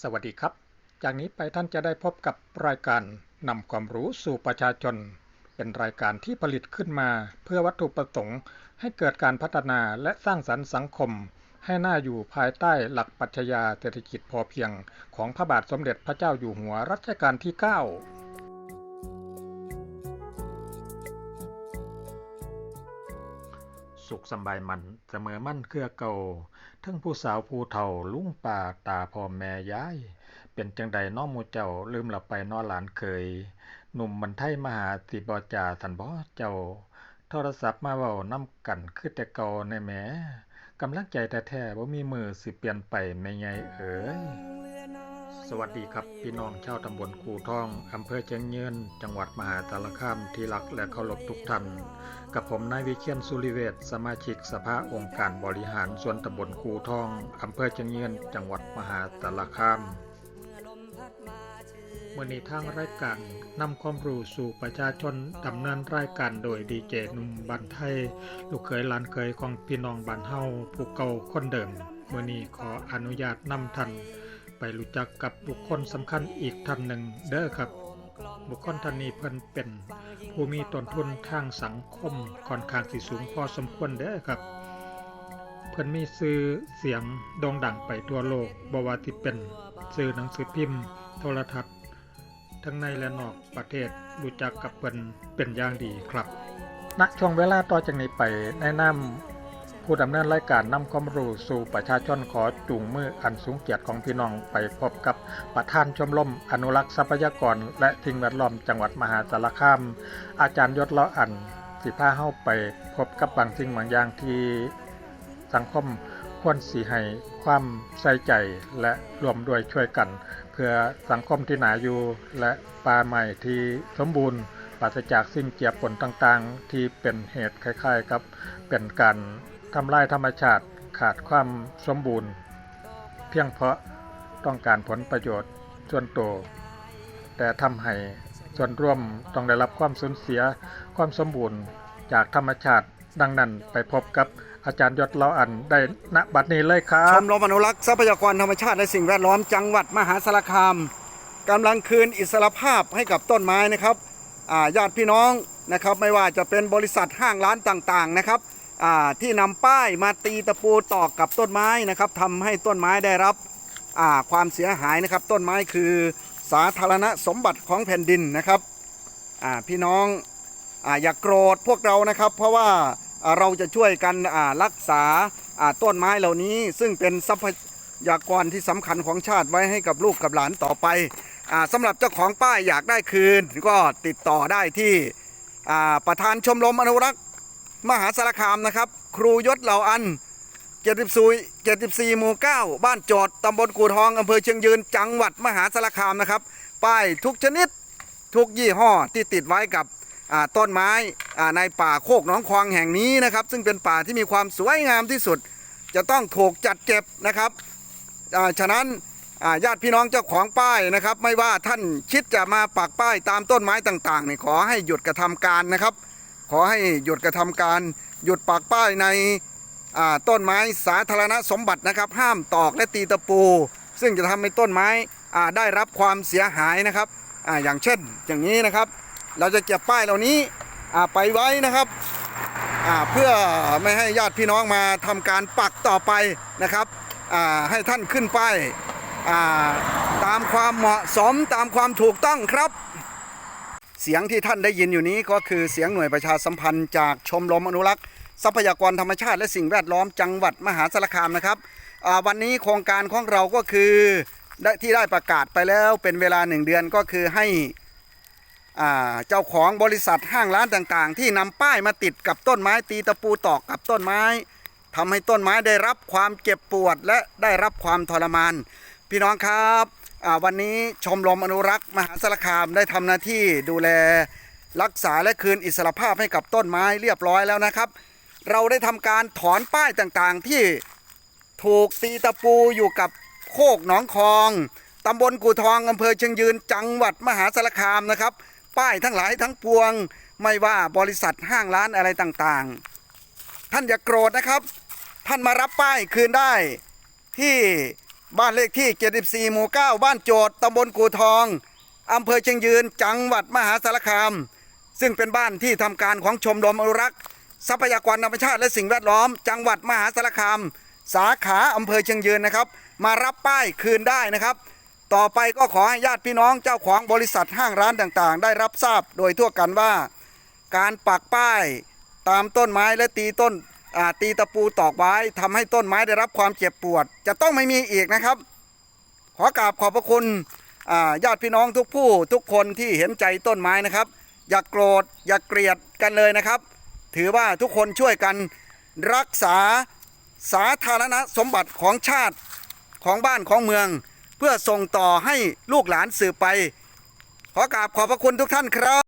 สวัสดีครับ จากนี้ไปท่านจะได้พบกับรายการนำความรู้สู่ประชาชน เป็นรายการที่ผลิตขึ้นมา เพื่อวัตถุประสงค์ ให้เกิดการพัฒนาและสร้างสรรค์สังคม ให้น่าอยู่ภายใต้หลักปรัชญาเศรษฐกิจพอเพียง ของพระบาทสมเด็จพระเจ้าอยู่หัวรัชกาลที่9สุขสบายมันเสมอมั่นเครือเก่า ทั้งผู้สาวผู้เฒ่าลุงป่าตาพ่อแม่ยาย เป็นจังใดน้องมูเจ้าลืมหลับไปนอหลานเคย หนุ่มมันไทยมหาสิบอจาสันบ่เจ้า โทรศัพท์มาเว้านำกันคือแต่เก่าในแหมกำลังใจแท้ๆบ่มีมือสิเปลี่ยนไปแม่ใหญ่เอ๋ย สวัสดีครับพี่น้องชาวตำบลคูทองอำเภอเชียงยืนจังหวัดมหาสารคามที่รักและเคารพทุกท่านกับผมนายวิเชียนสุริเวศสมาชิกสภาองค์การบริหารส่วนตำบลคูทองอำเภอเชียงยืนจังหวัดมหาสารคามเมื่อนี้ทางรายการนำความรู้สู่ประชาชนดำเนินรายการโดยดีเจนุ่มบันไทย ลูกเคยหลานเคยของพี่น้องบ้านเฮาผู้เก่าคนเดิมเมื่อนี้ขออนุญาตนำท่าน ไปรู้จักกับบุคคลสำคัญอีกท่านหนึ่งเด้อครับ บุคคลท่านนี้เพิ่นเป็น ผู้มีต้นทุนทางสังคมค่อนข้างสิสูงพอสมควรเด้อครับ เพิ่นมีชื่อเสียงโด่งดังไปทั่วโลกบ่ว่าที่เป็นสื่อหนังสือพิมพ์ โทรทัศน์ ทั้งในและนอกประเทศรู้จักกับเพิ่นเป็นอย่างดีครับณช่วงเวลาต่อจากนี้ไปแนะนำ ผู้ดำเนินรายการนำความรู้สู่ประชาชนขอจูงมืออันสูงเกียรติของพี่น้องไปพบกับประธานชมรมอนุรักษ์ทรัพยากร และสิ่งแวดล้อมจังหวัดมหาสารคาม อาจารย์ยศเลาะอันสิพาเฮาไปพบกับบางสิ่งบางอย่างที่สังคมควรสิให้ความใส่ใจและรวมด้วยช่วยกัน เพื่อสังคมที่หนาอยู่และป่าใหม่ที่สมบูรณ์ปราศจากสิ่งเจียปนต่างๆ ที่เป็นเหตุคล้ายๆกับเป็นการ ทำลายธรรมชาติขาดความสมบูรณ์ เพียงเพราะต้องการผลประโยชน์ส่วนตัวแต่ทำให้ส่วนร่วมต้องได้รับความสูญเสียความสมบูรณ์จากธรรมชาติดังนั้นไปพบกับอาจารย์ยศเลาอันได้ณบัดนี้เลยครับชมรมอนุรักษ์ทรัพยากรธรรมชาติและสิ่งแวดล้อมจังหวัดมหาสารคามกำลังคืนอิสรภาพให้กับต้นไม้นะครับญาติพี่น้องนะครับ ไม่ว่าจะเป็นบริษัทห้างร้านต่างๆนะครับ ที่นำป้ายมาตีตะปูตอกกับต้นไม้นะครับทำให้ต้นไม้ได้รับความเสียหายนะครับ ต้นไม้คือสาธารณสมบัติของแผ่นดินนะครับพี่น้องออย่ากโกรธพวกเรานะครับ เพราะว่าเราจะช่วยกันรักษาต้นไม้เหล่านี้ ซึ่งเป็นทรัพยากรที่สำคัญของชาติไว้ให้กับลูกกับหลานต่อไปอ่าสำหรับเจ้าของป้ายอยากได้คืน ก็ติดต่อได้ที่ประธานชมรมอนุรักษ์ มหาสารคามนะครับ ครูยศเหล่าอัน74 74หมู่9บ้านโจดตำบลกูทองอำเภอเชียงยืน จังหวัดมหาสารคามนะครับ ป้ายทุกชนิดทุกยี่ห้อที่ติดไว้กับต้นไม้ในป่าโคกหนองควางแห่งนี้นะครับ ซึ่งเป็นป่าที่มีความสวยงามที่สุด จะต้องถูกจัดเก็บนะครับอ่าฉะนั้นญาติพี่น้องเจ้าของป้ายนะครับ ไม่ว่าท่านคิดจะมาปักป้ายตามต้นไม้ต่างๆเนี่ยขอให้หยุดกระทำการนะครับ ขอให้หยุดกระทำการ หยุดปักป้ายในต้นไม้สาธารณสมบัตินะครับ ห้ามตอกและตีตะปู ซึ่งจะทำให้ต้นไม้ได้รับความเสียหายนะครับออย่างเช่นอย่างนี้นะครับ เราจะเก็บป้ายเหล่านี้ไปไว้นะครับเพื่อไม่ให้ญาติพี่น้องมาทำการปักต่อไปนะครับให้ท่านขึ้นป้ายตามความเหมาะสมตามความถูกต้องครับ เสียงที่ท่านได้ยินอยู่นี้ก็คือเสียงหน่วยประชาสัมพันธ์จากชมรมอนุรักษ์ทรัพยากรธรรมชาติและสิ่งแวดล้อมจังหวัดมหาสารคามนะครับวันนี้โครงการของเราก็คือได้ที่ได้ประกาศไปแล้วเป็นเวลาหนึ่งเดือนก็คือให้เจ้าของบริษัทห้างร้านต่างๆ ที่นำป้ายมาติดกับต้นไม้ตีตะปูตอกกับต้นไม้ทำให้ต้นไม้ได้รับความเจ็บปวดและได้รับความทรมาน พี่น้องครับ วันนี้ชมรมอนุรักษ์มหาสารคามได้ทำหน้าที่ดูแลรักษาและคืนอิสรภาพให้กับต้นไม้เรียบร้อยแล้วนะครับ เราได้ทำการถอนป้ายต่างๆ ที่ถูกตีตะปูอยู่กับโคกหนองคองตำบลกู่ทองอำเภอเชียงยืนจังหวัดมหาสารคามนะครับ ป้ายทั้งหลายทั้งปวง ไม่ว่าบริษัทห้างร้านอะไรต่างๆ ท่านอย่าโกรธนะครับ ท่านมารับป้ายคืนได้ที่ บ้านเลขที่ 74 หมู่ 9 บ้านโจทย์ตำบลกูทอง อำเภอเชียงยืน จังหวัดมหาสารคาม ซึ่งเป็นบ้านที่ทำการของชมรมอนุรักษ์ ทรัพยากรธรรมชาติและสิ่งแวดล้อม จังหวัดมหาสารคาม สาขาอำเภอเชียงยืนนะครับ มารับป้ายคืนได้นะครับ ต่อไปก็ขอให้ญาติพี่น้องเจ้าของบริษัทห้างร้านต่างๆ ได้รับทราบโดยทั่วกันว่า การปักป้ายตามต้นไม้และตีต้น ตีตะปูตอกไว้ทำให้ต้นไม้ได้รับความเจ็บปวด จะต้องไม่มีอีกนะครับ ขอกราบขอบพระคุณญาติพี่น้องทุกผู้ทุกคนที่เห็นใจต้นไม้นะครับ อย่ากโกรธอย่าเกลียดกันเลยนะครับ ถือว่าทุกคนช่วยกันรักษาสาธารณสมบัติของชาติของบ้านของเมือง เพื่อส่งต่อให้ลูกหลานสืบไป ขอกราบขอบพระคุณทุกท่านครับ